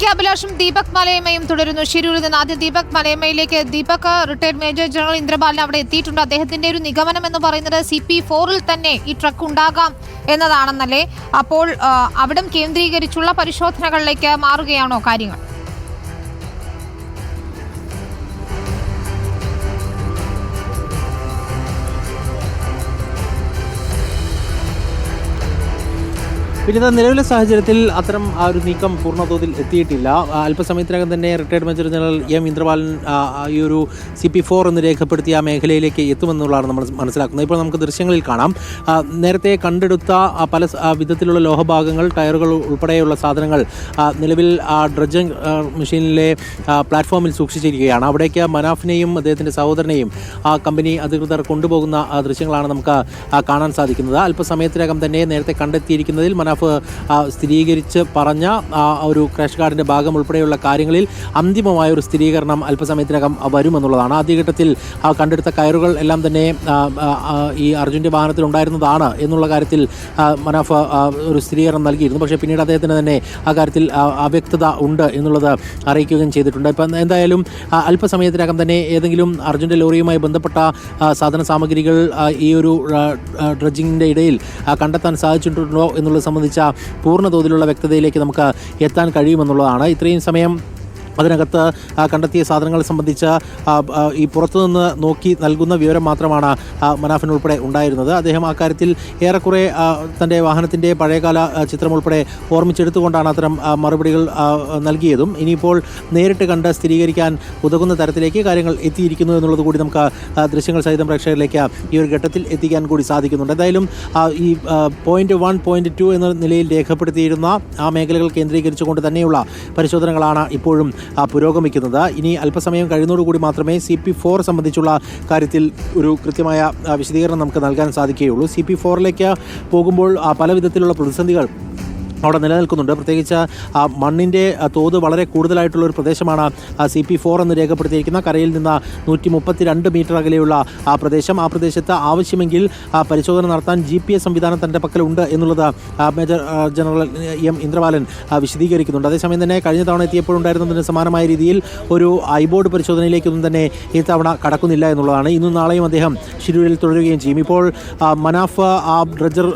K അഭിലാഷും Deepak മലയമ്മയും തുടരുന്നു. ശിരൂരിൽ നിന്ന് ആദ്യം Deepak മലയമ്മയിലേക്ക് Deepak retired major general Indrabalan അവിടെ എത്തിയിട്ടുണ്ട്. അദ്ദേഹത്തിന്റെ ഒരു നിഗമനം എന്ന് പറയുന്നത് സി പി ഫോറിൽ തന്നെ ഈ ട്രക്ക് ഉണ്ടാകാം എന്നതാണെന്നല്ലേ? അപ്പോൾ അവിടം കേന്ദ്രീകരിച്ചുള്ള പരിശോധനകളിലേക്ക് മാറുകയാണോ കാര്യങ്ങൾ? പിന്നെ നിലവിലെ സാഹചര്യത്തിൽ അത്തരം ആ ഒരു നീക്കം പൂർണതോതിൽ എത്തിയിട്ടില്ല. അല്പസമയത്തിനകം തന്നെ റിട്ടയർഡ് മേജർ ജനറൽ എം ആ, ഈ ഒരു സി പി ഫോർ എന്ന് രേഖപ്പെടുത്തിയ ആ മേഖലയിലേക്ക് എത്തുമെന്നുള്ളതാണ് നമ്മൾ മനസ്സിലാക്കുന്നത്. ഇപ്പോൾ നമുക്ക് ദൃശ്യങ്ങളിൽ കാണാം. നേരത്തെ കണ്ടെടുത്ത പല വിധത്തിലുള്ള ലോഹഭാഗങ്ങൾ ടയറുകൾ ഉൾപ്പെടെയുള്ള സാധനങ്ങൾ നിലവിൽ ആ ഡ്രഡ്ജിംഗ് മെഷീനിലെ പ്ലാറ്റ്ഫോമിൽ സൂക്ഷിച്ചിരിക്കുകയാണ്. അവിടേക്ക് മനാഫിനെയും അദ്ദേഹത്തിന്റെ സഹോദരനെയും ആ കമ്പനി അധികൃതർ കൊണ്ടുപോകുന്ന ദൃശ്യങ്ങളാണ് നമുക്ക് കാണാൻ സാധിക്കുന്നത്. അല്പസമയത്തിനകം തന്നെ നേരത്തെ കണ്ടെത്തിയിരിക്കുന്നതിൽ മനാഫ് ആ, സ്ഥിരീകരിച്ച് പറഞ്ഞ ഒരു ക്രാഷ് കാർഡിന്റെ ഭാഗം ഉൾപ്പെടെയുള്ള കാര്യങ്ങളിൽ അന്തിമമായ ഒരു സ്ഥിരീകരണം അല്പസമയത്തിനകം വരുമെന്നുള്ളതാണ്. ആദ്യഘട്ടത്തിൽ കണ്ടെടുത്ത കയറുകൾ എല്ലാം തന്നെ ഈ അർജുന്റെ വാഹനത്തിൽ ഉണ്ടായിരുന്നതാണ് എന്നുള്ള കാര്യത്തിൽ മനാഫ് ഒരു സ്ഥിരീകരണം നൽകിയിരുന്നു. പക്ഷേ പിന്നീട് അദ്ദേഹത്തിന് തന്നെ ആ കാര്യത്തിൽ അവ്യക്തത ഉണ്ട് എന്നുള്ളത് അറിയിക്കുകയും ചെയ്തിട്ടുണ്ട്. ഇപ്പം എന്തായാലും അല്പസമയത്തിനകം തന്നെ ഏതെങ്കിലും അർജുന്റെ ലോറിയുമായി ബന്ധപ്പെട്ട സാധന സാമഗ്രികൾ ഈ ഒരു ഡ്രഡ്ജിങ്ങിന്റെ ഇടയിൽ കണ്ടെത്താൻ സാധിച്ചിട്ടുണ്ടോ എന്നുള്ളത് സംബന്ധിച്ച പൂർണ തോതിലുള്ള വ്യക്തതയിലേക്ക് നമുക്ക് എത്താൻ കഴിയുമെന്നുള്ളതാണ്. ഇത്രയും സമയം അതിനകത്ത് കണ്ടെത്തിയ സാധനങ്ങൾ സംബന്ധിച്ച ഈ പുറത്തുനിന്ന് നോക്കി നൽകുന്ന വിവരം മാത്രമാണ് മനാഫിൻ ഉൾപ്പെടെ ഉണ്ടായിരുന്നത്. അദ്ദേഹം ആ കാര്യത്തിൽ ഏറെക്കുറെ തന്റെ വാഹനത്തിന്റെ പഴയകാല ചിത്രം ഉൾപ്പെടെ ഓർമ്മിച്ചെടുത്തുകൊണ്ടാണ് അത്തരം മറുപടികൾ നൽകിയതും. ഇനിയിപ്പോൾ നേരിട്ട് കണ്ട് സ്ഥിരീകരിക്കാൻ ഉതകുന്ന തരത്തിലേക്ക് കാര്യങ്ങൾ എത്തിയിരിക്കുന്നു എന്നുള്ളത് കൂടി നമുക്ക് ദൃശ്യങ്ങൾ സഹിതം പ്രേക്ഷകരിലേക്ക് ഈ ഒരു ഘട്ടത്തിൽ എത്തിക്കാൻ കൂടി സാധിക്കുന്നുണ്ട്. എന്തായാലും ഈ പോയിന്റ് വൺ പോയിന്റ് ടു എന്ന നിലയിൽ രേഖപ്പെടുത്തിയിരുന്ന ആ മേഖലകൾ കേന്ദ്രീകരിച്ചുകൊണ്ട് തന്നെയുള്ള പരിശോധനകളാണ് ഇപ്പോഴും പുരോഗമിക്കുന്നത്. ഇനി അല്പസമയം കഴിയുന്നതോടുകൂടി മാത്രമേ സി പി ഫോർ സംബന്ധിച്ചുള്ള കാര്യത്തിൽ ഒരു കൃത്യമായ വിശദീകരണം നമുക്ക് നൽകാൻ സാധിക്കുകയുള്ളൂ. സി പി ഫോറിലേക്ക് പോകുമ്പോൾ പല വിധത്തിലുള്ള പ്രതിസന്ധികൾ അവിടെ നിലനിൽക്കുന്നുണ്ട്. പ്രത്യേകിച്ച് മണ്ണിന്റെ തോത് വളരെ കൂടുതലായിട്ടുള്ള ഒരു പ്രദേശമാണ് സി പി ഫോർ എന്ന് രേഖപ്പെടുത്തിയിരിക്കുന്ന കരയിൽ നിന്ന് നൂറ്റി മുപ്പത്തി രണ്ട് മീറ്റർ അകലെയുള്ള ആ പ്രദേശം. ആ പ്രദേശത്ത് ആവശ്യമെങ്കിൽ പരിശോധന നടത്താൻ ജി പി എസ് സംവിധാനം തന്റെ പക്കലുണ്ട് എന്നുള്ളത് മേജർ ജനറൽ എം ഇന്ദ്രബാലൻ വിശദീകരിക്കുന്നുണ്ട്. അതേസമയം തന്നെ കഴിഞ്ഞ തവണ എത്തിയപ്പോഴുണ്ടായിരുന്നതിന് സമാനമായ രീതിയിൽ ഒരു ഐബോർഡ് പരിശോധനയിലേക്കൊന്നും തന്നെ ഈ തവണ കടക്കുന്നില്ല എന്നുള്ളതാണ്. ഇന്നും നാളെയും അദ്ദേഹം ഷിരൂരിൽ തുടരുകയും ചെയ്യും. ഇപ്പോൾ മനാഫ് ആ ഡ്രജർ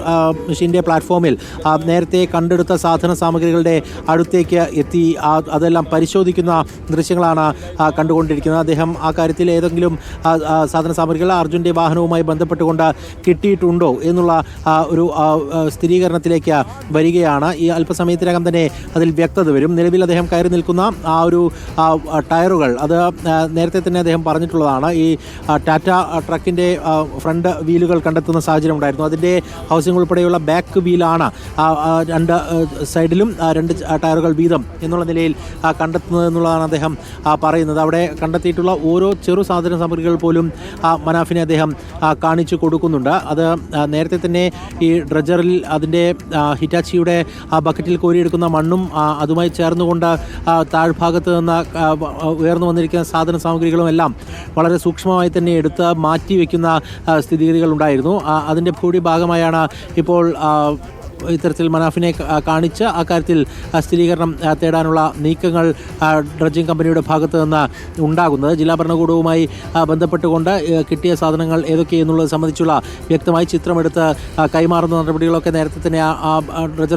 മെഷീന്റെ പ്ലാറ്റ്ഫോമിൽ നേരത്തെ നേരത്തെ കണ്ടെടുത്ത സാധന സാമഗ്രികളുടെ അടുത്തേക്ക് എത്തി. അതെല്ലാം പരിശോധിക്കുന്ന ദൃശ്യങ്ങളാണ് കണ്ടുകൊണ്ടിരിക്കുന്നത്. അദ്ദേഹം ആ കാര്യത്തിൽ ഏതെങ്കിലും സാധന സാമഗ്രികൾ അർജുന്റെ വാഹനവുമായി ബന്ധപ്പെട്ടുകൊണ്ട് കിട്ടിയിട്ടുണ്ടോ എന്നുള്ള ഒരു സ്ഥിരീകരണത്തിലേക്ക് വരികയാണ്. ഈ അല്പസമയത്തിനകം തന്നെ അതിൽ വ്യക്തത വരും. നിലവിൽ അദ്ദേഹം കയറി നിൽക്കുന്ന ആ ഒരു ടയറുകൾ അത് നേരത്തെ തന്നെ അദ്ദേഹം പറഞ്ഞിട്ടുള്ളതാണ്. ഈ ടാറ്റ ട്രക്കിന്റെ ഫ്രണ്ട് വീലുകൾ കണ്ടെത്തുന്ന സാഹചര്യം ഉണ്ടായിരുന്നു. അതിന്റെ ഹൗസിംഗ് ഉൾപ്പെടെയുള്ള ബാക്ക് വീലാണ് രണ്ട് സൈഡിലും രണ്ട് ടയറുകൾ വീതം എന്നുള്ള നിലയിൽ കണ്ടെത്തുന്നത് എന്നുള്ളതാണ് അദ്ദേഹം പറയുന്നത്. അവിടെ കണ്ടെത്തിയിട്ടുള്ള ഓരോ ചെറു സാധന സാമഗ്രികൾ പോലും മനാഫിനെ അദ്ദേഹം കാണിച്ചു കൊടുക്കുന്നുണ്ട്. അത് നേരത്തെ തന്നെ ഈ ഡ്രജറിൽ അതിന്റെ ഹിറ്റാച്ചിയുടെ ആ ബക്കറ്റിൽ കോരിയെടുക്കുന്ന മണ്ണും അതുമായി ചേർന്നുകൊണ്ട് താഴ്ഭാഗത്ത് നിന്ന് ഉയർന്നു വന്നിരിക്കുന്ന സാധന സാമഗ്രികളും എല്ലാം വളരെ സൂക്ഷ്മമായി തന്നെ എടുത്ത് മാറ്റി വയ്ക്കുന്ന ഉണ്ടായിരുന്നു. അതിന്റെ ഭൂരി ഭാഗമായാണ് ഇപ്പോൾ ഇത്തരത്തിൽ മനാഫിനെ കാണിച്ച് ആ കാര്യത്തിൽ സ്ഥിരീകരണം തേടാനുള്ള നീക്കങ്ങൾ ഡ്രഡ്ജിംഗ് കമ്പനിയുടെ ഭാഗത്ത് നിന്ന് ഉണ്ടാകുന്നത്. ജില്ലാ ഭരണകൂടവുമായി ബന്ധപ്പെട്ടുകൊണ്ട് കിട്ടിയ സാധനങ്ങൾ ഏതൊക്കെയെന്നുള്ളത് സംബന്ധിച്ചുള്ള വ്യക്തമായി ചിത്രമെടുത്ത് കൈമാറുന്ന നടപടികളൊക്കെ നേരത്തെ തന്നെ ആ- ആ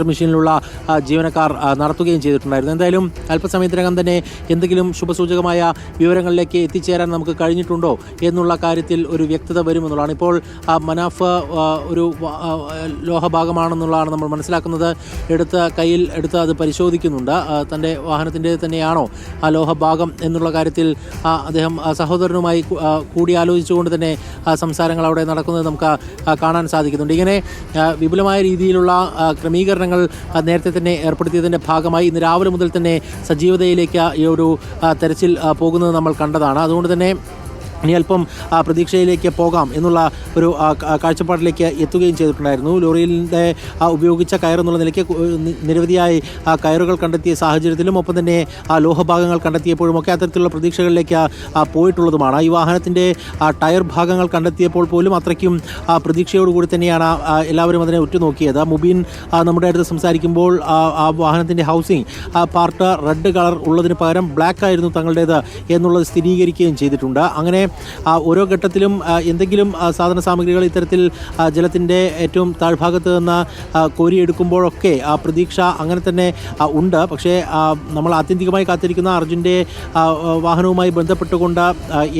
മെഷീനിലുള്ള ജീവനക്കാർ നടത്തുകയും ചെയ്തിട്ടുണ്ടായിരുന്നു. എന്തായാലും അല്പസമയത്തിനകം തന്നെ എന്തെങ്കിലും ശുഭസൂചകമായ വിവരങ്ങളിലേക്ക് എത്തിച്ചേരാൻ നമുക്ക് കഴിഞ്ഞിട്ടുണ്ടോ എന്നുള്ള കാര്യത്തിൽ ഒരു വ്യക്തത വരുമെന്നുള്ളതാണ്. ഇപ്പോൾ മനാഫ് ഒരു ലോഹഭാഗമാണെന്നുള്ളതാണ് നമ്മൾ മനസ്സിലാക്കുന്നത് എടുത്ത കയ്യിൽ എടുത്ത് അത് പരിശോധിക്കുന്നുണ്ട്. തന്റെ വാഹനത്തിന്റെ തന്നെയാണോ ആ ലോഹഭാഗം എന്നുള്ള കാര്യത്തിൽ അദ്ദേഹം സഹോദരനുമായി കൂടിയാലോചിച്ചുകൊണ്ട് തന്നെ ആ, സംസാരങ്ങൾ അവിടെ നടക്കുന്നത് നമുക്ക് കാണാൻ സാധിക്കുന്നുണ്ട്. ഇങ്ങനെ വിപുലമായ രീതിയിലുള്ള ക്രമീകരണങ്ങൾ നേരത്തെ തന്നെ ഏർപ്പെടുത്തിയതിന്റെ ഭാഗമായി ഇന്ന് രാവിലെ മുതൽ തന്നെ സജീവതയിലേക്ക് ഈ ഒരു തെരച്ചിൽ പോകുന്നത് നമ്മൾ കണ്ടതാണ്. അതുകൊണ്ട് തന്നെ ഇനി അല്പം പ്രതീക്ഷയിലേക്ക് പോകാം എന്നുള്ള ഒരു കാഴ്ചപ്പാടിലേക്ക് എത്തുകയും ചെയ്തിട്ടുണ്ടായിരുന്നു. ലോറിയിലെ ഉപയോഗിച്ച കയർ എന്നുള്ള നിലയ്ക്ക് നിരവധിയായി ആ, കയറുകൾ കണ്ടെത്തിയ സാഹചര്യത്തിലും ഒപ്പം തന്നെ ആ, ലോഹഭാഗങ്ങൾ കണ്ടെത്തിയപ്പോഴും ഒക്കെ അത്തരത്തിലുള്ള പ്രതീക്ഷകളിലേക്ക് പോയിട്ടുള്ളതുമാണ്. ഈ വാഹനത്തിന്റെ ടയർ ഭാഗങ്ങൾ കണ്ടെത്തിയപ്പോൾ പോലും അത്രയ്ക്കും ആ, പ്രതീക്ഷയോടുകൂടി തന്നെയാണ് എല്ലാവരും അതിനെ ഉറ്റുനോക്കിയത്. മുബീൻ നമ്മുടെ അടുത്ത് സംസാരിക്കുമ്പോൾ ആ, വാഹനത്തിന്റെ ഹൗസിംഗ് പാർട്ട് റെഡ് കളർ ഉള്ളതിന് പകരം ബ്ലാക്ക് ആയിരുന്നു തങ്ങളുടേത് എന്നുള്ളത് സ്ഥിരീകരിക്കുകയും ചെയ്തിട്ടുണ്ട്. അങ്ങനെ ഓരോ ഘട്ടത്തിലും എന്തെങ്കിലും സാധന സാമഗ്രികൾ ഇത്തരത്തിൽ ജലത്തിന്റെ ഏറ്റവും താഴ്ഭാഗത്ത് നിന്ന് കോരിയെടുക്കുമ്പോഴൊക്കെ ആ പ്രതീക്ഷ അങ്ങനെ തന്നെ ഉണ്ട്. പക്ഷേ നമ്മൾ ആത്യന്തികമായി കാത്തിരിക്കുന്ന അർജുന്റെ വാഹനവുമായി ബന്ധപ്പെട്ടുകൊണ്ട്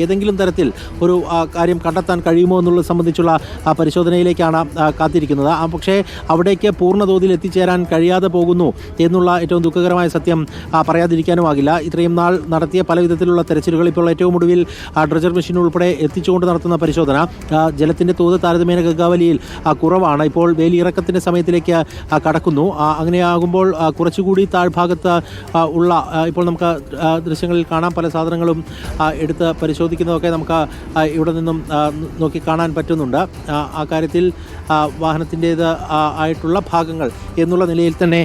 ഏതെങ്കിലും തരത്തിൽ ഒരു കാര്യം കണ്ടെത്താൻ കഴിയുമോ എന്നുള്ളത് സംബന്ധിച്ചുള്ള പരിശോധനയിലേക്കാണ് കാത്തിരിക്കുന്നത്. പക്ഷേ അവിടേക്ക് പൂർണതോതിൽ എത്തിച്ചേരാൻ കഴിയാതെ പോകുന്നു എന്നുള്ള ഏറ്റവും ദുഃഖകരമായ സത്യം പറയാതിരിക്കാനുമാകില്ല. ഇത്രയും നാൾ നടത്തിയ പല വിധത്തിലുള്ള തെരച്ചിലുകൾ ഇപ്പോൾ ഏറ്റവും ഒടുവിൽ ഡ്രജർ മെഷീൻ ഉൾപ്പെടെ എത്തിച്ചുകൊണ്ട് നടത്തുന്ന പരിശോധന ജലത്തിന്റെ തോത് താരതമ്യേന ഗംഗാവലിയിൽ കുറവാണ്. ഇപ്പോൾ വേലിയിറക്കത്തിന്റെ സമയത്തിലേക്ക് കടക്കുന്നു. അങ്ങനെയാകുമ്പോൾ കുറച്ചുകൂടി താഴ്ഭാഗത്ത് ഉള്ള ഇപ്പോൾ നമുക്ക് ദൃശ്യങ്ങളിൽ കാണാം. പല സാധനങ്ങളും എടുത്ത് പരിശോധിക്കുന്നതൊക്കെ നമുക്ക് ഇവിടെ നിന്നും നോക്കി കാണാൻ പറ്റുന്നുണ്ട്. ആ, കാര്യത്തിൽ വാഹനത്തിന്റേത് ആയിട്ടുള്ള ഭാഗങ്ങൾ എന്നുള്ള നിലയിൽ തന്നെ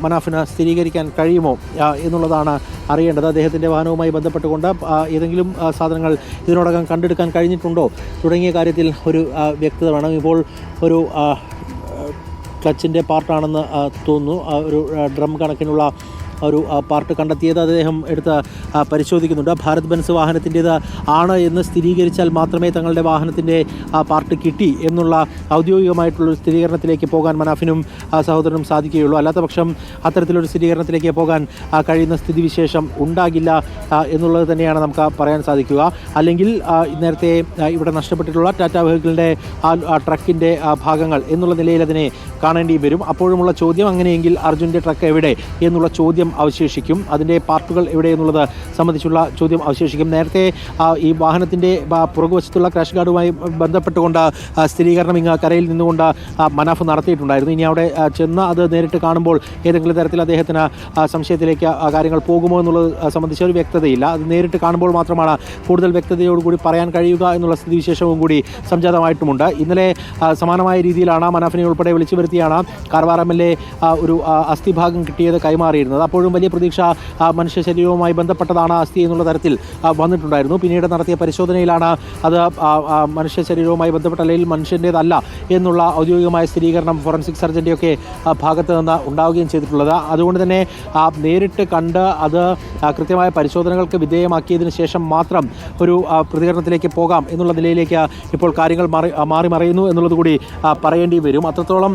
മനാഫിന് സ്ഥിരീകരിക്കാൻ കഴിയുമോ എന്നുള്ളതാണ് അറിയേണ്ടത്. അദ്ദേഹത്തിന്റെ വാഹനവുമായി ബന്ധപ്പെട്ടുകൊണ്ട് ഏതെങ്കിലും സാധനങ്ങൾ ഇതിനോടകം കണ്ടെടുക്കാൻ കഴിഞ്ഞിട്ടുണ്ടോ? തുടങ്ങിയ കാര്യത്തിൽ ഒരു വ്യക്തത വേണം. ഇപ്പോൾ ഒരു ക്ലച്ചിന്റെ പാർട്ടാണെന്ന് തോന്നുന്നു. ഒരു ഡ്രം കണക്കിനുള്ള ഒരു പാർട്ട് കണ്ടെത്തിയത് അദ്ദേഹം എടുത്ത് പരിശോധിക്കുന്നുണ്ട്. ഭാരത് ബെൻസ് വാഹനത്തിന്റേത് ആണ് എന്ന് സ്ഥിരീകരിച്ചാൽ മാത്രമേ തങ്ങളുടെ വാഹനത്തിന്റെ പാർട്ട് കിട്ടി എന്നുള്ള ഔദ്യോഗികമായിട്ടുള്ള ഒരു സ്ഥിരീകരണത്തിലേക്ക് പോകാൻ മനാഫിനും സഹോദരനും സാധിക്കുകയുള്ളൂ. അല്ലാത്ത പക്ഷം അത്തരത്തിലൊരു സ്ഥിരീകരണത്തിലേക്ക് പോകാൻ കഴിയുന്ന സ്ഥിതിവിശേഷം ഉണ്ടാകില്ല എന്നുള്ളത് തന്നെയാണ് നമുക്ക് പറയാൻ സാധിക്കുക. അല്ലെങ്കിൽ നേരത്തെ ഇവിടെ നഷ്ടപ്പെട്ടിട്ടുള്ള ടാറ്റ വെഹിക്കിളിന്റെ ആ ട്രക്കിന്റെ ഭാഗങ്ങൾ എന്നുള്ള നിലയിൽ അതിനെ കാണേണ്ടി വരും. അപ്പോഴുമുള്ള ചോദ്യം അങ്ങനെയെങ്കിൽ അർജുന്റെ ട്രക്ക് എവിടെ എന്നുള്ള ചോദ്യം അവശേഷിക്കും. അതിന്റെ പാർട്ടുകൾ എവിടെ എന്നുള്ളത് സംബന്ധിച്ചുള്ള ചോദ്യം അവശേഷിക്കും. നേരത്തെ ഈ വാഹനത്തിന്റെ പുറകുവശത്തുള്ള ക്രാഷ് ഗാർഡുമായി ബന്ധപ്പെട്ടുകൊണ്ട് സ്ഥിരീകരണം ഇങ്ങ് കരയിൽ നിന്നുകൊണ്ട് മനാഫ് നടത്തിയിട്ടുണ്ടായിരുന്നു. ഇനി അവിടെ ചെന്ന് അത് നേരിട്ട് കാണുമ്പോൾ ഏതെങ്കിലും തരത്തിൽ അദ്ദേഹത്തിന് സംശയത്തിലേക്ക് കാര്യങ്ങൾ പോകുമോ എന്നുള്ളത് സംബന്ധിച്ച ഒരു വ്യക്തതയില്ല. അത് നേരിട്ട് കാണുമ്പോൾ മാത്രമാണ് കൂടുതൽ വ്യക്തതയോടുകൂടി പറയാൻ കഴിയുക എന്നുള്ള സ്ഥിതിവിശേഷവും കൂടി സംജാതമായിട്ടുമുണ്ട്. ഇന്നലെ സമാനമായ രീതിയിലാണ് മനാഫിനെ ഉൾപ്പെടെ വിളിച്ചു വരുത്തിയാണ് കാർവാർ എം എൽ എ ഒരു അസ്ഥിഭാഗം കിട്ടിയത് കൈമാറിയിരുന്നത്. അപ്പോഴും വലിയ പ്രതീക്ഷ മനുഷ്യ ശരീരവുമായി ബന്ധപ്പെട്ടതാണ് അസ്ഥി എന്നുള്ള തരത്തിൽ വന്നിട്ടുണ്ടായിരുന്നു. പിന്നീട് നടത്തിയ പരിശോധനയിലാണ് അത് മനുഷ്യ ശരീരവുമായി ബന്ധപ്പെട്ട അല്ലെങ്കിൽ മനുഷ്യന്റേതല്ല എന്നുള്ള ഔദ്യോഗികമായ സ്ഥിരീകരണം ഫോറൻസിക് സർജന്റെയൊക്കെ ഭാഗത്ത് നിന്ന് ഉണ്ടാവുകയും ചെയ്തിട്ടുള്ളത്. അതുകൊണ്ട് തന്നെ നേരിട്ട് കണ്ട് അത് കൃത്യമായ പരിശോധനകൾക്ക് വിധേയമാക്കിയതിന് ശേഷം മാത്രം ഒരു പ്രതികരണത്തിലേക്ക് പോകാം എന്നുള്ള നിലയിലേക്ക് ഇപ്പോൾ കാര്യങ്ങൾ മാറി മാറി മറയുന്നു എന്നുള്ളത് കൂടി പറയേണ്ടി വരും. അത്രത്തോളം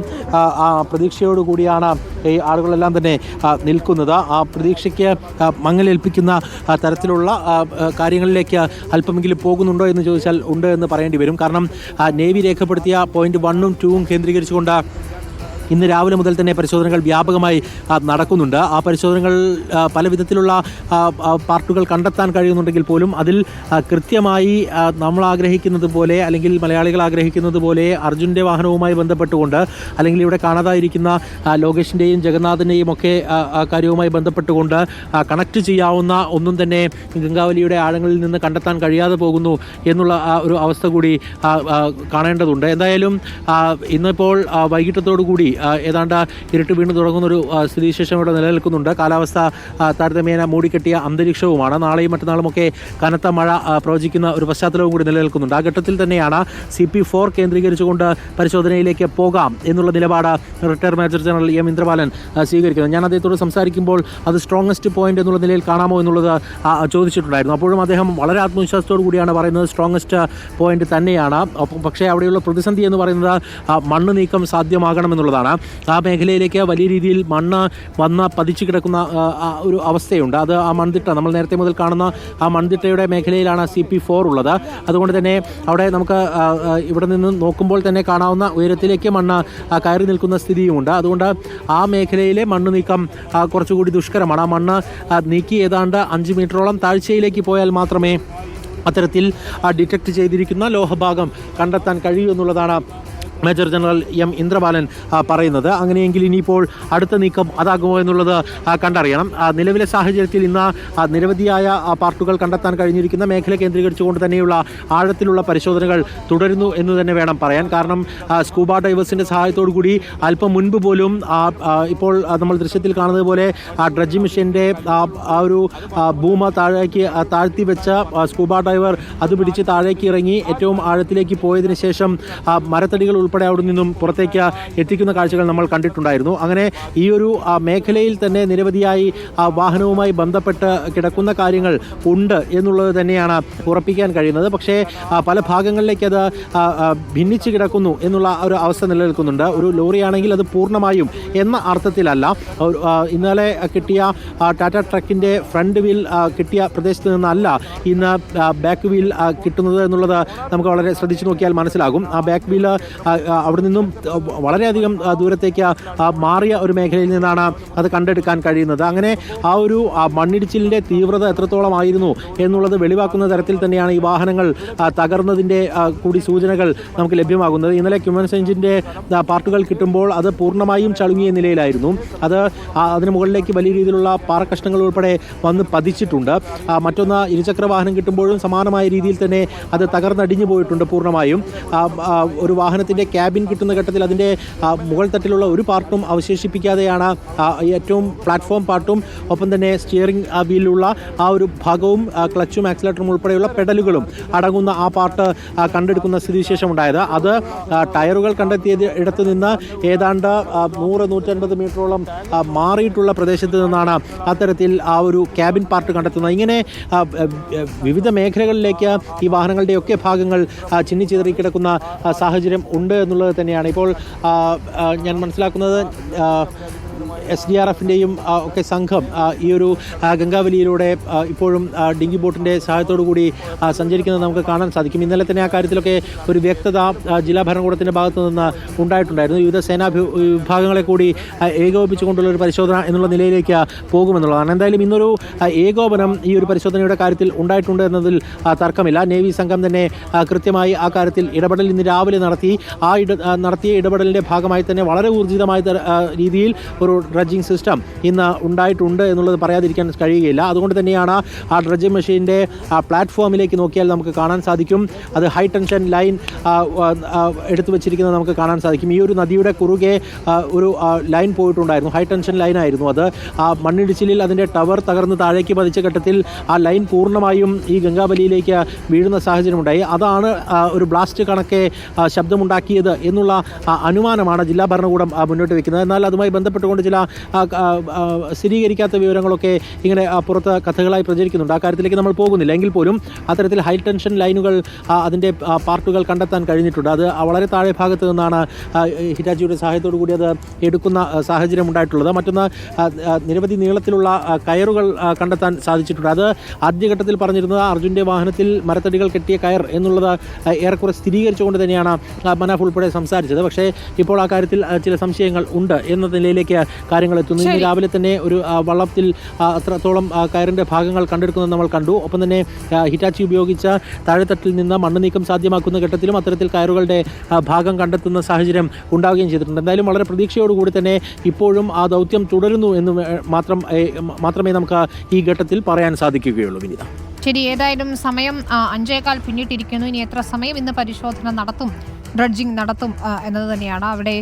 പ്രതീക്ഷയോടുകൂടിയാണ് ഈ ആളുകളെല്ലാം തന്നെ നിൽക്കുന്നത്. ആ പ്രതീക്ഷയ്ക്ക് മങ്ങലേൽപ്പിക്കുന്ന തരത്തിലുള്ള കാര്യങ്ങളിലേക്ക് അല്പമെങ്കിലും പോകുന്നുണ്ടോ എന്ന് ചോദിച്ചാൽ ഉണ്ട് എന്ന് പറയേണ്ടി വരും. കാരണം നേവി രേഖപ്പെടുത്തിയ പോയിന്റ് വണ്ണും ടൂവും കേന്ദ്രീകരിച്ചുകൊണ്ട് ഇന്ന് രാവിലെ മുതൽ തന്നെ പരിശോധനകൾ വ്യാപകമായി നടക്കുന്നുണ്ട്. ആ പരിശോധനകൾ പല വിധത്തിലുള്ള പാർട്ടുകൾ കണ്ടെത്താൻ കഴിയുന്നുണ്ടെങ്കിൽ പോലും അതിൽ കൃത്യമായി നമ്മൾ ആഗ്രഹിക്കുന്നത് പോലെ അല്ലെങ്കിൽ മലയാളികൾ ആഗ്രഹിക്കുന്നത് പോലെ അർജുന്റെ വാഹനവുമായി ബന്ധപ്പെട്ടുകൊണ്ട് അല്ലെങ്കിൽ ഇവിടെ കാണാതായിരിക്കുന്ന ലോകേഷിന്റെയും ജഗന്നാഥിന്റെയും ഒക്കെ കാര്യവുമായി ബന്ധപ്പെട്ടുകൊണ്ട് കണക്ട് ചെയ്യാവുന്ന ഒന്നും തന്നെ ഗംഗാവലിയുടെ ആഴങ്ങളിൽ നിന്ന് കണ്ടെത്താൻ കഴിയാതെ പോകുന്നു എന്നുള്ള ഒരു അവസ്ഥ കൂടി കാണേണ്ടതുണ്ട്. എന്തായാലും ഇന്നിപ്പോൾ വൈകിട്ടത്തോടു കൂടി ഏതാണ്ട് ഇരുട്ട് വീണ്ടും തുടങ്ങുന്നൊരു ഒരു സ്ഥിതിവിശേഷം ഇവിടെ നിലനിൽക്കുന്നുണ്ട്. കാലാവസ്ഥ താരതമ്യേന മൂടിക്കെട്ടിയ അന്തരീക്ഷവുമാണ്. നാളെയും മറ്റന്നാളുമൊക്കെ കനത്ത മഴ പ്രവചിക്കുന്ന ഒരു പശ്ചാത്തലവും കൂടി നിലനിൽക്കുന്നുണ്ട്. ആ ഘട്ടത്തിൽ തന്നെയാണ് സി പി ഫോർ കേന്ദ്രീകരിച്ചുകൊണ്ട് പരിശോധനയിലേക്ക് പോകാം എന്നുള്ള നിലപാട് retire major general M Indrabalan സ്വീകരിക്കുന്നത് ഞാൻ അദ്ദേഹത്തോട് സംസാരിക്കുമ്പോൾ അത് സ്ട്രോങ്ങസ്റ്റ് പോയിന്റ് എന്നുള്ള നിലയിൽ കാണാമോ എന്നുള്ളത് ചോദിച്ചിട്ടുണ്ടായിരുന്നു. അപ്പോഴും അദ്ദേഹം വളരെ ആത്മവിശ്വാസത്തോടു കൂടിയാണ് പറയുന്നത് സ്ട്രോങ്ങസ്റ്റ് പോയിന്റ് തന്നെയാണ്. പക്ഷേ അവിടെയുള്ള പ്രതിസന്ധി എന്ന് പറയുന്നത് മണ്ണ് നീക്കം സാധ്യമാകണം എന്നുള്ളതാണ് ആ മേഖലയിലേക്ക് വലിയ രീതിയിൽ മണ്ണ് വന്ന് പതിച്ചു കിടക്കുന്ന ഒരു അവസ്ഥയുണ്ട്. അത് ആ മൺതിട്ട നമ്മൾ നേരത്തെ മുതൽ കാണുന്ന ആ മൺതിട്ടയുടെ മേഖലയിലാണ് സി പി ഫോർ ഉള്ളത്. അതുകൊണ്ട് തന്നെ അവിടെ നമുക്ക് ഇവിടെ നിന്ന് നോക്കുമ്പോൾ തന്നെ കാണാവുന്ന ഉയരത്തിലേക്ക് മണ്ണ് കയറി നിൽക്കുന്ന സ്ഥിതിയുമുണ്ട്. അതുകൊണ്ട് ആ മേഖലയിലെ മണ്ണ് നീക്കം കുറച്ചുകൂടി ദുഷ്കരമാണ്. ആ മണ്ണ് നീക്കി ഏതാണ്ട് അഞ്ച് മീറ്ററോളം താഴ്ചയിലേക്ക് പോയാൽ മാത്രമേ അത്തരത്തിൽ ഡിറ്റക്ട് ചെയ്തിരിക്കുന്ന ലോഹഭാഗം കണ്ടെത്താൻ കഴിയൂ എന്നുള്ളതാണ് മേജർ ജനറൽ എം ഇന്ദ്രബാലൻ പറയുന്നത്. അങ്ങനെയെങ്കിൽ ഇനിയിപ്പോൾ അടുത്ത നീക്കം അതാകുമോ എന്നുള്ളത് കണ്ടറിയണം. നിലവിലെ സാഹചര്യത്തിൽ ഇന്ന് നിരവധിയായ പാർട്ടുകൾ കണ്ടെത്താൻ കഴിഞ്ഞിരിക്കുന്ന മേഖല കേന്ദ്രീകരിച്ചുകൊണ്ട് തന്നെയുള്ള ആഴത്തിലുള്ള പരിശോധനകൾ തുടരുന്നു എന്ന് തന്നെ വേണം പറയാൻ. കാരണം സ്കൂബ ഡൈവേഴ്സിന്റെ സഹായത്തോടു കൂടി അല്പം മുൻപ് പോലും ഇപ്പോൾ നമ്മൾ ദൃശ്യത്തിൽ കാണുന്നത് പോലെ ഡ്രഡ്ജ് മിഷന്റെ ആ ഒരു ഭൂമ താഴേക്ക് താഴ്ത്തി വെച്ച സ്കൂബ ഡൈവർ അത് പിടിച്ച് താഴേക്ക് ഇറങ്ങി ഏറ്റവും ആഴത്തിലേക്ക് പോയതിനു ശേഷം മരത്തടികൾ ഉൾപ്പെടെ അവിടെ നിന്നും പുറത്തേക്ക് എത്തിക്കുന്ന കാഴ്ചകൾ നമ്മൾ കണ്ടിട്ടുണ്ടായിരുന്നു. അങ്ങനെ ഈ ഒരു മേഖലയിൽ തന്നെ നിരവധിയായി വാഹനവുമായി ബന്ധപ്പെട്ട് കിടക്കുന്ന കാര്യങ്ങൾ ഉണ്ട് എന്നുള്ളത് തന്നെയാണ് ഉറപ്പിക്കാൻ കഴിയുന്നത്. പക്ഷേ പല ഭാഗങ്ങളിലേക്ക് അത് ഭിന്നിച്ച് കിടക്കുന്നു എന്നുള്ള ഒരു അവസ്ഥ നിലനിൽക്കുന്നുണ്ട്. ഒരു ലോറിയാണെങ്കിൽ അത് പൂർണമായും എന്ന അർത്ഥത്തിലല്ല. ഇന്നലെ കിട്ടിയ ടാറ്റ ട്രക്കിന്റെ ഫ്രണ്ട് വീൽ കിട്ടിയ പ്രദേശത്ത് നിന്നല്ല ഇന്ന് ബാക്ക് വീൽ കിട്ടുന്നത് എന്നുള്ളത് നമുക്ക് വളരെ ശ്രദ്ധിച്ചു നോക്കിയാൽ മനസ്സിലാകും. ആ ബാക്ക് വീൽ അവിടെ നിന്നും വളരെയധികം ദൂരത്തേക്ക് മാറിയ ഒരു മേഖലയിൽ നിന്നാണ് അത് കണ്ടെടുക്കാൻ കഴിയുന്നത്. അങ്ങനെ ആ ഒരു മണ്ണിടിച്ചിലിന്റെ തീവ്രത എത്രത്തോളമായിരുന്നു എന്നുള്ളത് വെളിവാക്കുന്ന തരത്തിൽ തന്നെയാണ് ഈ വാഹനങ്ങൾ തകർന്നതിന്റെ കൂടി സൂചനകൾ നമുക്ക് ലഭ്യമാകുന്നത്. ഇന്നലെ ക്യുമൻസ് എഞ്ചിന്റെ പാർട്ടുകൾ കിട്ടുമ്പോൾ അത് പൂർണമായും ചളുങ്ങിയ നിലയിലായിരുന്നു. അത് അതിന് മുകളിലേക്ക് വലിയ രീതിയിലുള്ള പാറക്കഷ്ണങ്ങൾ ഉൾപ്പെടെ വന്ന് പതിച്ചിട്ടുണ്ട്. മറ്റൊന്ന് ഇരുചക്ര വാഹനം കിട്ടുമ്പോഴും സമാനമായ രീതിയിൽ തന്നെ അത് തകർന്നടിഞ്ഞു പോയിട്ടുണ്ട് പൂർണമായും. ഒരു വാഹനത്തിന്റെ ക്യാബിൻ കിട്ടുന്ന ഘട്ടത്തിൽ അതിന്റെ മുകൾ തട്ടിലുള്ള ഒരു പാർട്ടും അവശേഷിപ്പിക്കാതെയാണ് ഏറ്റവും പ്ലാറ്റ്ഫോം പാർട്ടും ഒപ്പം തന്നെ സ്റ്റിയറിംഗ് വീലിലുള്ള ആ ഒരു ഭാഗവും ക്ലച്ചും ആക്സിലേറ്ററും ഉൾപ്പെടെയുള്ള പെഡലുകളും അടങ്ങുന്ന ആ പാർട്ട് കണ്ടെടുക്കുന്ന സ്ഥിതിവിശേഷം ഉണ്ടായത് അത് ടയറുകൾ കണ്ടെത്തിയ ഇടത്ത് നിന്ന് ഏതാണ്ട് നൂറ് നൂറ്റൻപത് മീറ്ററോളം മാറിയിട്ടുള്ള പ്രദേശത്ത് നിന്നാണ് അത്തരത്തിൽ ആ ഒരു ക്യാബിൻ പാർട്ട് കണ്ടെത്തുന്നത്. ഇങ്ങനെ വിവിധ മേഖലകളിലേക്ക് ഈ വാഹനങ്ങളുടെയൊക്കെ ഭാഗങ്ങൾ ചിന്നിച്ചിതറി കിടക്കുന്ന സാഹചര്യം ഉണ്ട്. എന്നുള്ളത് തന്നെയാണ്. ഇപ്പോൾ ഞാൻ മനസ്സിലാക്കുന്നത് എസ് ഡി ആർ എഫിന്റെയും ഒക്കെ സംഘം ഈ ഒരു ഗംഗാവലിയിലൂടെ ഇപ്പോഴും ഡിങ്കി ബോട്ടിന്റെ സഹായത്തോടു കൂടി സഞ്ചരിക്കുന്നത് നമുക്ക് കാണാൻ സാധിക്കും. ഇന്നലെ തന്നെ ആ കാര്യത്തിലൊക്കെ ഒരു വ്യക്തത ജില്ലാ ഭരണകൂടത്തിന്റെ ഭാഗത്തു നിന്ന് ഉണ്ടായിട്ടുണ്ടായിരുന്നു. വിവിധ സേനാ വിഭാഗങ്ങളെ കൂടി ഏകോപിപ്പിച്ചുകൊണ്ടുള്ള ഒരു പരിശോധന എന്നുള്ള നിലയിലേക്ക് പോകുമെന്നുള്ളതാണ്. എന്തായാലും ഇന്നൊരു ഏകോപനം ഈ ഒരു പരിശോധനയുടെ കാര്യത്തിൽ ഉണ്ടായിട്ടുണ്ട് എന്നതിൽ തർക്കമില്ല. നേവി സംഘം തന്നെ കൃത്യമായി ആ കാര്യത്തിൽ ഇടപെടൽ ഇന്ന് രാവിലെ നടത്തി. ആ, നടത്തിയ ഇടപെടലിന്റെ ഭാഗമായി തന്നെ വളരെ ഊർജിതമായ രീതിയിൽ ഒരു ഡ്രഡ്ജിങ് സിസ്റ്റം ഇന്ന് ഉണ്ടായിട്ടുണ്ട് എന്നുള്ളത് പറയാതിരിക്കാൻ കഴിയുകയില്ല. അതുകൊണ്ട് തന്നെയാണ് ആ ഡ്രഡ്ജിങ് മെഷീന്റെ പ്ലാറ്റ്ഫോമിലേക്ക് നോക്കിയാൽ നമുക്ക് കാണാൻ സാധിക്കും. അത് ഹൈ ടെൻഷൻ ലൈൻ എടുത്തു വെച്ചിരിക്കുന്നത് നമുക്ക് കാണാൻ സാധിക്കും. ഈ ഒരു നദിയുടെ കുറുകെ ഒരു ലൈൻ പോയിട്ടുണ്ടായിരുന്നു. ഹൈ ടെൻഷൻ ലൈൻ ആയിരുന്നു അത്. ആ മണ്ണിടിച്ചിലിൽ അതിന്റെ ടവർ തകർന്ന് താഴേക്ക് പതിച്ച ഘട്ടത്തിൽ ആ ലൈൻ പൂർണമായും ഈ ഗംഗാബലിയിലേക്ക് വീഴുന്ന സാഹചര്യമുണ്ടായി. അതാണ് ഒരു ബ്ലാസ്റ്റ് കണക്കെ ശബ്ദമുണ്ടാക്കിയത് എന്നുള്ള അനുമാനമാണ് ജില്ലാ ഭരണകൂടം മുന്നോട്ട് വയ്ക്കുന്നത് എന്നാൽ അതുമായി ബന്ധപ്പെട്ടുകൊണ്ട് ചില സ്ഥിരീകരിക്കാത്ത വിവരങ്ങളൊക്കെ ഇങ്ങനെ പുറത്ത് കഥകളായി പ്രചരിക്കുന്നുണ്ട്. ആ കാര്യത്തിലേക്ക് നമ്മൾ പോകുന്നില്ല. എങ്കിൽ പോലും അത്തരത്തിൽ ഹൈ ടെൻഷൻ ലൈനുകൾ അതിന്റെ പാർട്ടുകൾ കണ്ടെത്താൻ കഴിഞ്ഞിട്ടുണ്ട്. അത് വളരെ താഴെ ഭാഗത്ത് നിന്നാണ് ഹിറ്റാജിയുടെ സഹായത്തോടു കൂടി അത് എടുക്കുന്ന സാഹചര്യം ഉണ്ടായിട്ടുള്ളത്. മറ്റൊന്ന് നിരവധി നീളത്തിലുള്ള കയറുകൾ കണ്ടെത്താൻ സാധിച്ചിട്ടുണ്ട്. അത് ആദ്യഘട്ടത്തിൽ പറഞ്ഞിരുന്നത് അർജുന്റെ വാഹനത്തിൽ മരത്തടികൾ കെട്ടിയ കയർ എന്നുള്ളത് ഏറെക്കുറെ സ്ഥിരീകരിച്ചുകൊണ്ട് തന്നെയാണ് മനാഫ് ഉൾപ്പെടെ സംസാരിച്ചത്. പക്ഷേ ഇപ്പോൾ ആ കാര്യത്തിൽ ചില സംശയങ്ങൾ ഉണ്ട് എന്ന നിലയിലേക്ക് കാര്യങ്ങൾ എത്തുന്നു ഇന്ന് രാവിലെ തന്നെ ഒരു വള്ളത്തിൽ അത്രത്തോളം കയറിന്റെ ഭാഗങ്ങൾ കണ്ടെടുക്കുന്നത് നമ്മൾ കണ്ടു. ഒപ്പം തന്നെ ഹിറ്റാച്ചി ഉപയോഗിച്ച താഴെത്തട്ടിൽ നിന്ന് മണ്ണ് നീക്കം സാധ്യമാക്കുന്ന ഘട്ടത്തിലും അത്തരത്തിൽ കയറുകളുടെ ഭാഗം കണ്ടെത്തുന്ന സാഹചര്യം ഉണ്ടാവുകയും ചെയ്തിട്ടുണ്ട്. എന്തായാലും വളരെ പ്രതീക്ഷയോടുകൂടി തന്നെ ഇപ്പോഴും ആ ദൗത്യം തുടരുന്നു എന്ന് മാത്രം മാത്രമേ നമുക്ക് ഈ ഘട്ടത്തിൽ പറയാൻ സാധിക്കുകയുള്ളൂ വിനിത. ശരി ഏതായാലും സമയം അഞ്ചേകാൽ പിന്നിട്ടിരിക്കുന്നു. ഇനി എത്ര സമയം ഇന്ന് പരിശോധന നടത്തും? ഡ്രഡ്ജിങ് നടത്തും എന്നത് തന്നെയാണ്. അവിടെ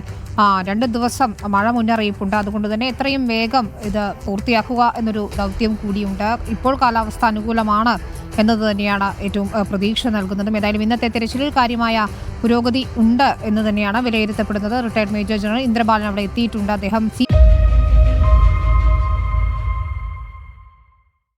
രണ്ട് ദിവസം മഴ മുന്നറിയിപ്പുണ്ട്. അതുകൊണ്ട് തന്നെ എത്രയും വേഗം ഇത് പൂർത്തിയാക്കുക എന്നൊരു ദൗത്യം കൂടിയുണ്ട്. ഇപ്പോൾ കാലാവസ്ഥ അനുകൂലമാണ് എന്നത് തന്നെയാണ് ഏറ്റവും പ്രതീക്ഷ നൽകുന്നത്. ഏതായാലും ഇന്നത്തെ തിരച്ചിലിൽ കാര്യമായ പുരോഗതി ഉണ്ട് എന്ന് തന്നെയാണ് വിലയിരുത്തപ്പെടുന്നത്. റിട്ടയർഡ് മേജർ ജനറൽ ഇന്ദ്രബാലൻ അവിടെ എത്തിയിട്ടുണ്ട്. അദ്ദേഹം സി